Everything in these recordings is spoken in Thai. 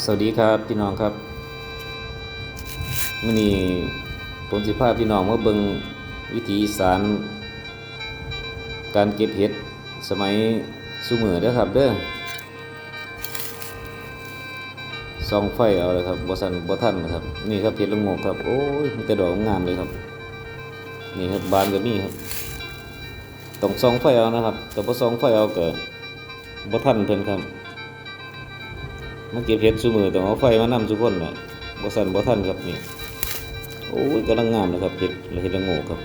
สวัสดีครับพี่น้องครับมื่อนี้ผมสิพาพี่น้องมาเบิงวิธีสาร การเก็บเห็ดสมัยสุมือเด้อครับเด้อส่องไฟเอาเลยครับบ่สันบ่ทันนะครับ นี่ครับเห็ดละโงกครับ โอ้ยมีแต่ดอกงามเลยครับ นี่ครับบานก็มีครับต้องส่องไฟเอานะครับแต่บ่ส่องไฟเอาก็บ่ทันเพิ่นครับ มาเก็บเห็ดซุมือต้องเอาไฟมานำทุกคนนะบ่สันบ่ทันครับนี่โอ้ยกำลังงามเลยครับเห็ดเห็ดละโงกครับ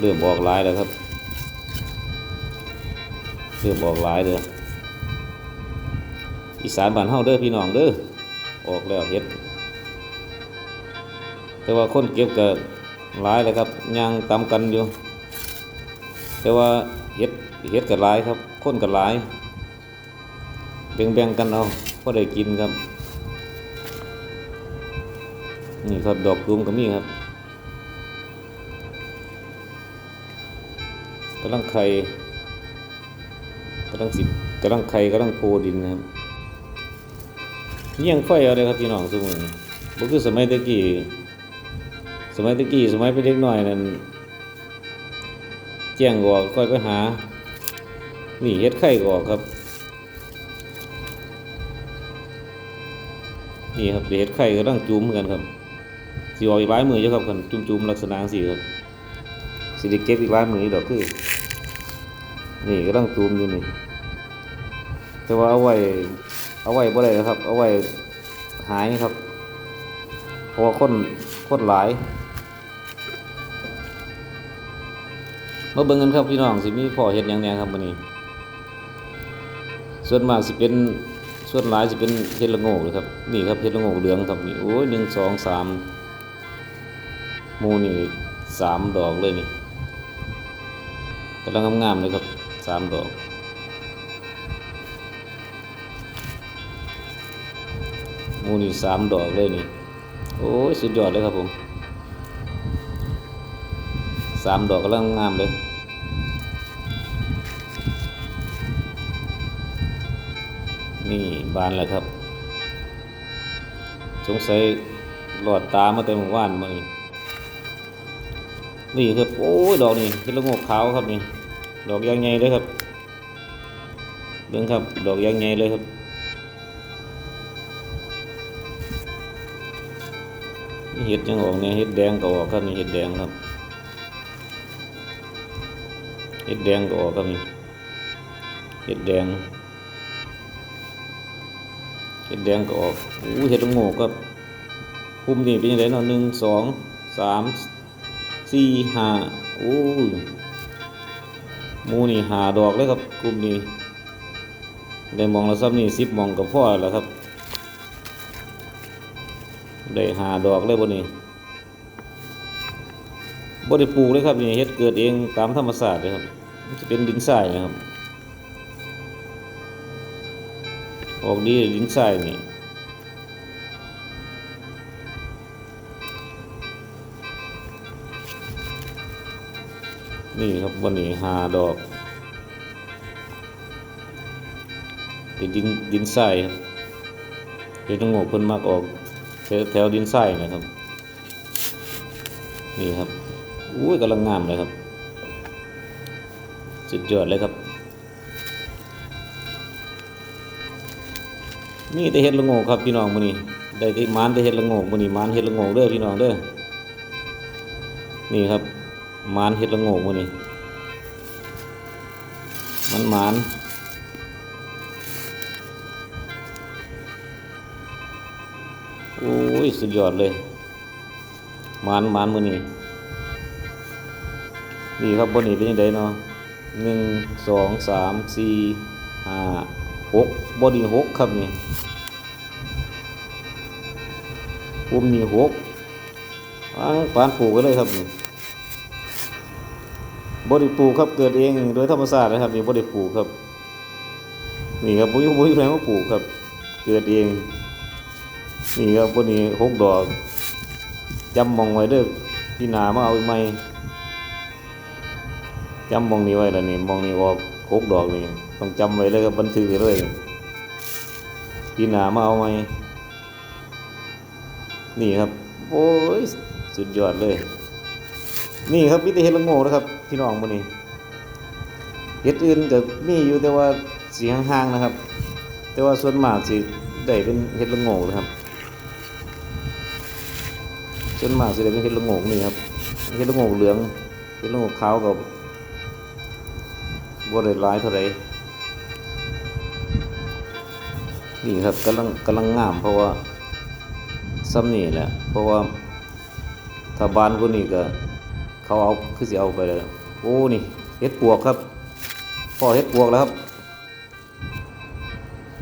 เริ่มออกหลายแล้วครับเริ่มออกหลายเด้ออีสานบ้านเฮาเด้อพี่น้องเด้อออกแล้วเห็ดแต่ว่าคนเก็บก็หลายเลยครับย่างตามกันอยู่ แต่ว่าเห็ดเห็ดก็หลายครับคนก็หลาย แบ่งๆกันเอาพอได้กินครับ นี่ครับดอกตูมก็มีครับกำลังไข่กำลังสิกำลังไข่กำลังโพดินนะครับเยี่ยงไฟอาเลยครับพี่น้องสมุนบ่คือสมัยตะกี้สมัยตะกี้สมัยเป็นเด็กน้อยนั่นแจ้งออกค่อยไปหา นี่เฮ็ดไข่กอกครับ นี่ครับเห็ดไข่ก็ต้องจุ่มกันครับสีออกอีกหลายมือเยอะครับกันจุ่มๆลักษณะสีครับสีเก็บอีกหลายมือดอกคือ นี่ก็ต้องจุ่มอยู่นี่แต่ว่าเอาไว้เอาไว้บ่ได้นะครับ เอาไว้หายครับเพราะว่าคนคนหลายมาเบิ่งกันครับพี่น้องสิมีพ่อเห็ดหยังแหน่ครับวันนี้ ส่วนมากสิเป็น ส่วนหลายสิเป็นเห็ดละโงกเลยครับ นี่ครับเห็ดละโงกเหลืองครับนี่โอ้ยหนึ่งสองสามมูนี่สามดอกเลยนี่กำลังงามๆเลยครับสามดอกมูนี่สามดอกเลยนี่ โอ้ยสุดยอดเลยครับผมสามดอกกำลังงามเลย นี่บานแล้วครับ สงสัยหลอดตามาแต่เมื่อวานมานี่นี่ครับ โอ้ยดอกนี่เป็นละโงกขาวครับนี่ ดอกยางใหญ่เลยครับเบิ่งครับ ดอกยางใหญ่เลยครับเห็ดยังออกเนี่ยเห็ดแดงก็ออกครับนี่เห็ดแดงครับเห็ดแดงก็ออกครับนี่เห็ดแดง เห็ดแดงก็ออกอู้เห็ดโงกครับภูมินี่เป็นยังไงเนาะหนึ่งสองสามสี่ห้าโอ้มูนี่หาดอกเลยครับกลุ่มนี้ได้มองแล้วซ้ำนี่สิบมองกับพ่อแล้วครับ ได้หาดอกเลยบนนี้บได้ปลูกเลยครับนี่เฮ็ดเกิดเองตามธรรมชาติเลยครับจะเป็นดินทรายนะครับ ออกดีดินทรายนี่นี่ครับวันนี้หาดอกเป็นดินดินทรายครับเป็นตงกเพิ่นมักออกแถวแถวดินทรายนะครับ นี่ครับอุ้ยกำลังงามเลยครับ สุดยอดเลยครับ นี่แต่เห็ดละโงกครับพี่น้องมื้อนี้ได้ที่มานแต่เห็ดละโงกมื้อนี้มานเห็ดละโงกเด้อพี่น้องเด้อนี่ครับมานเห็ดละโงกมื้อนี้มันมานโอ้ยสุดยอดเลยมานมานมื้อนี้นี่ครับบนนี้เป็นยังไงเนาะหนึ่งสองสามสี่ห้าหกบอดี้หกครับนี่ ปุ่มนี่หกอังปานปลูกกันเลยครับนี่บอดี้ปลูกครับเกิดเองโดยธรรมชาตินะครับนี่บอดี้ปลูกครับ นี่ครับปุ้ยปุ้ยแรงว่าปลูกครับ เกิดเอง นี่ครับบอดี้หกดอกจำมองไว้เด้อพี่นามาเอาไหมจำมองนี้ไว้แล้วนี่มองนี้ออกหกดอกนี่ต้องจำไว้เลยครับบันทึกไว้เลยปีหน้ามาเอาไหม นี่ครับ โอ้ยสุดยอดเลย นี่ครับมิตรเฮ็ดละโงกนะครับ พี่น้องมื้อนี้เฮ็ดอื่นก็มีอยู่แต่ว่าสีห่างๆนะครับ แต่ว่าส่วนมากสิได้เป็นเฮ็ดละโงกนะครับส่วนมากสิได้เป็นเฮ็ดละโงกนี่ครับเฮ็ดละโงกเหลืองเฮ็ดละโงกขาวก็บ่ได้หลายเท่าใดนี่ครับกำลังกำลังงามเพราะว่า ซ้ำนี่แหละ เพราะว่าถ้าบานกว่านี้ก็ เขาเอาคือสิเอาไปเลยโอ้นี่เฮ็ดปวกครับพ่อเฮ็ดปวกแล้วครับ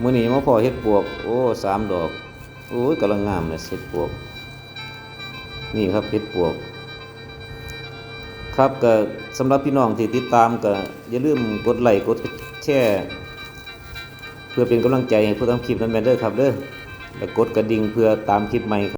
มื้อนี้มาพ่อเฮ็ดปวก โอ้สามดอกโอ้ยกำลังงามเลยเฮ็ดปวก นี่ครับเฮ็ดปวก ครับก็สำหรับพี่น้องที่ติดตามก็อย่าลืมกดไลค์กดแชร์เพื่อเป็นกำลังใจให้ผู้ทำคลิปนั้นแมนเด้อครับเด้อ และกดกระดิ่งเพื่อตามคลิปใหม่ครับ